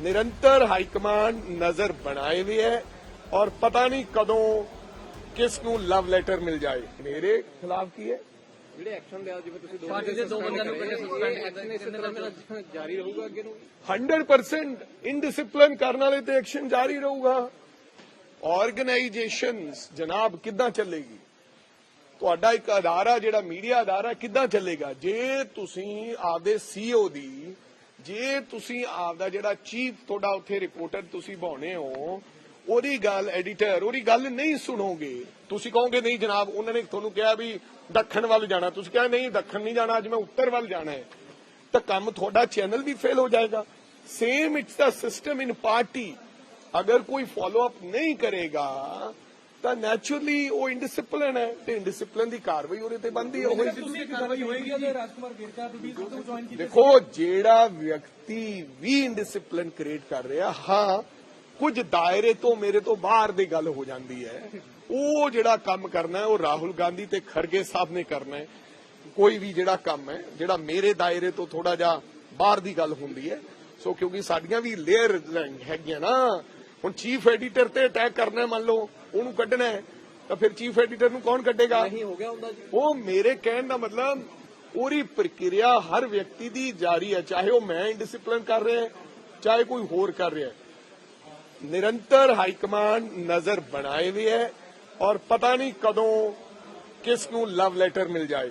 ਨਿਰੰਤਰ high command ਨਜ਼ਰ ਬਣਾਏ ਹੋਏ ਹੈ ਔਰ ਪਤਾ ਨਹੀਂ ਕਦੋਂ ਕਿਸ ਨੂੰ ਲਵ ਲੈਟਰ ਮਿਲ ਜਾਏ। ਮੇਰੇ ਖਿਲਾਫ ਕੀ ਹੈ? ਜਿਹੜੇ ਐਕਸ਼ਨ ਲਿਆ ਜਿਵੇਂ ਤੁਸੀਂ ਦੋ ਪਾਰਟੀ ਦੇ ਦੋ ਬੰਦਿਆਂ ਨੂੰ ਪਹਿਲੇ suspend ਐਕਸ਼ਨ ਇਸੇ ਤਰ੍ਹਾਂ ਜਾਰੀ ਰਹੂਗਾ ਅੱਗੇ ਨੂੰ? 100% ਇਨਡਿਸਪਲਿਨ ਕਰਨ ਵਾਲੇ ਤੇ ਐਕਸ਼ਨ ਜਾਰੀ ਰਹੂਗਾ। ਆਰਗੇਨਾਈਜੇਸ਼ਨਸ ਜਨਾਬ ਕਿੱਦਾਂ ਚੱਲੇਗੀ? ਤੁਹਾਡਾ ਇੱਕ ਅਦਾਰਾ ਜਿਹੜਾ ਮੀਡੀਆ ਅਦਾਰਾ ਕਿੱਦਾਂ ਚੱਲੇਗਾ? ਜੇ ਤੁਸੀਂ ਆਪਦੇ ਸੀਓ ਦੀ ਜੇ ਤੁਸੀਂ ਆਪਦਾ ਜਿਹੜਾ ਚੀਫ ਤੁਹਾਡਾ ਉੱਥੇ ਰਿਪੋਰਟਰ ਤੁਸੀਂ ਬਾਉਣੇ ਹੋ, ਉਹਦੀ ਗੱਲ ਐਡੀਟਰ, ਉਹਦੀ ਗੱਲ ਨਹੀਂ ਸੁਣੋਗੇ। ਤੁਸੀਂ ਕਹੋਗੇ, ਨਹੀਂ ਜਨਾਬ, ਉਹਨਾਂ ਨੇ ਤੁਹਾਨੂੰ ਕਿਹਾ ਵੀ ਦੱਖਣ ਵੱਲ ਜਾਣਾ। ਤੁਸੀਂ ਕਿਹਾ, ਨਹੀਂ, ਦੱਖਣ ਨਹੀਂ ਜਾਣਾ, ਅੱਜ ਮੈਂ ਉੱਤਰ ਵੱਲ ਜਾਣਾ ਹੈ। ਤਾਂ ਕੰਮ ਤੁਹਾਡਾ ਚੈਨਲ ਵੀ ਫੇਲ ਹੋ ਜਾਏਗਾ। ਸੇਮ ਇਟਸ ਦਾ ਸਿਸਟਮ ਇਨ ਪਾਰਟੀ ਅਗਰ ਕੋਈ ਫਾਲੋ ਅਪ ਨਹੀਂ ਕਰੇਗਾ ਤਾਂ ਨੈਚੁਰਲੀ ਉਹ ਇਨਡਿਸਪਲਿਨ ਹੈ ਤੇ ਇਨਡਿਸਪਲਿਨ ਦੀ ਕਾਰਵਾਈ ਉਹਦੇ ਤੇ ਬੰਦੀ ਹੋਈ ਤੁਸੀਂ ਕਾਰਵਾਈ ਹੋਏਗੀ ਤੇ ਰਾਜਕੁਮਾਰ ਵੇਰਕਾ ਤੁਸੀਂ ਤੋਂ ਜੁਆਇਨ ਕੀਤਾ ਦੇਖੋ ਜਿਹੜਾ ਵਿਅਕਤੀ ਵੀ ਇਨਡਿਸਪਲਿਨ ਕ੍ਰੀਏਟ ਕਰ ਰਿਹਾ ਹਾਂ ਕੁਝ ਦਾਇਰੇ ਤੋਂ ਮੇਰੇ ਤੋਂ ਬਾਹਰ ਦੀ ਗੱਲ ਹੋ ਜਾਂਦੀ ਹੈ। ਉਹ ਜਿਹੜਾ ਕੰਮ ਕਰਨਾ ਉਹ ਰਾਹੁਲ ਗਾਂਧੀ ਤੇ ਖਰਗੇ ਸਾਹਿਬ ਨੇ ਕਰਨਾ ਹੈ। ਕੋਈ ਵੀ ਜਿਹੜਾ ਕੰਮ ਹੈ ਜਿਹੜਾ ਮੇਰੇ ਦਾਇਰੇ ਤੋਂ ਥੋੜਾ ਜਿਹਾ ਬਾਹਰ ਦੀ ਗੱਲ ਹੁੰਦੀ ਹੈ। ਸੋ ਕਿਉਂਕਿ ਸਾਡੀਆਂ ਵੀ ਲੇਅਰ ਹੈਗੀਆਂ ਨਾ ਹੁਣ ਚੀਫ ਐਡੀਟਰ ਤੇ ਅਟੈਕ ਕਰਨਾ ਮੰਨ ਲਓ ਉਹਨੂੰ ਕੱਢਣਾ ਤਾਂ ਫਿਰ ਚੀਫ ਐਡੀਟਰ ਨੂੰ ਕੌਣ ਕੱਢੇਗਾ? ਨਹੀਂ ਹੋ ਗਿਆ ਹੁੰਦਾ ਜੀ। ਉਹ ਮੇਰੇ ਕਹਿਣ ਦਾ ਮਤਲਬ ਉਹਦੀ ਪ੍ਰਕਿਰਿਆ ਹਰ ਵਿਅਕਤੀ ਦੀ ਜਾਰੀ ਹੈ ਚਾਹੇ ਉਹ ਮੈਂ ਇਨਡਿਸਪਲਿਨ ਕਰ ਰਿਹਾ ਹੈ, ਚਾਹੇ ਕੋਈ ਹੋਰ ਕਰ ਰਿਹਾ ਹੈ। ਨਿਰੰਤਰ ਹਾਈ ਕਮਾਂਡ ਨਜ਼ਰ ਬਣਾਏ ਹੋਏ ਹੈ ਔਰ ਪਤਾ ਨਹੀਂ ਕਦੋਂ ਕਿਸ ਨੂੰ ਲਵ ਲੈਟਰ ਮਿਲ ਜਾਏ।